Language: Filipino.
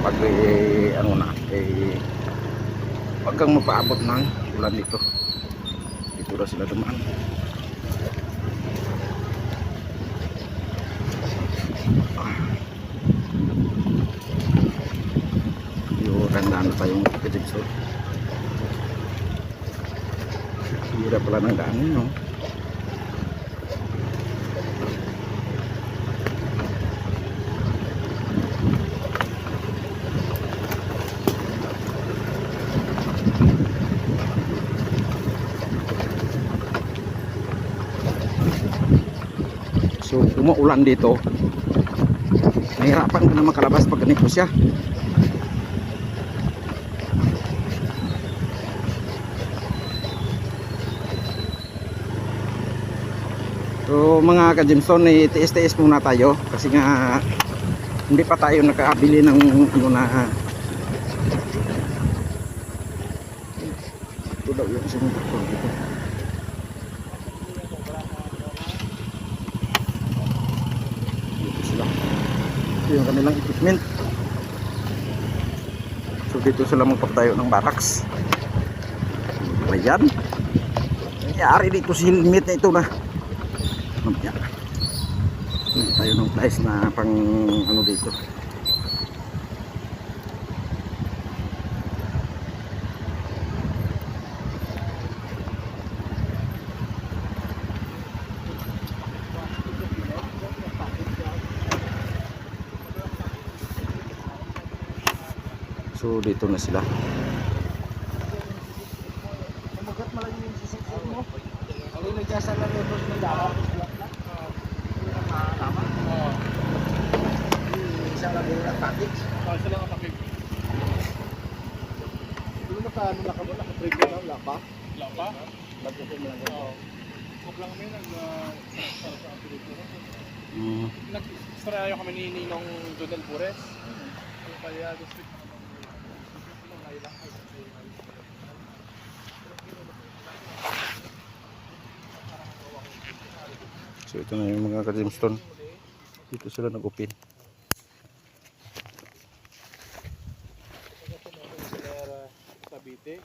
pag eh, ano na eh, wag kang mapaabot ng ulan dito dito na sila dumaan daan na tayong kajibso. Hira pala ng daan yun, no? So umuulan dito. Nahirapan ka na makalabas pag ganito siya. So mga ka-Jimson, tiis-tiis muna tayo kasi nga hindi pa tayo nakabili ng ano na ito daw yung motor dito. Dito sila. Ito yung kanilang equipment. So dito sila magpapatayo ng barracks. Ayan. Nangyari dito si helmet na ito na. Mamaya. Tayo ng place na pang ano dito. Sa sa Pilipino. Mm. Nag-sarayo kami ni Ninong Donel Pures. Yung kaya district So ito na yung mga ka-gemstone. Dito sila nag-upin. Cavite.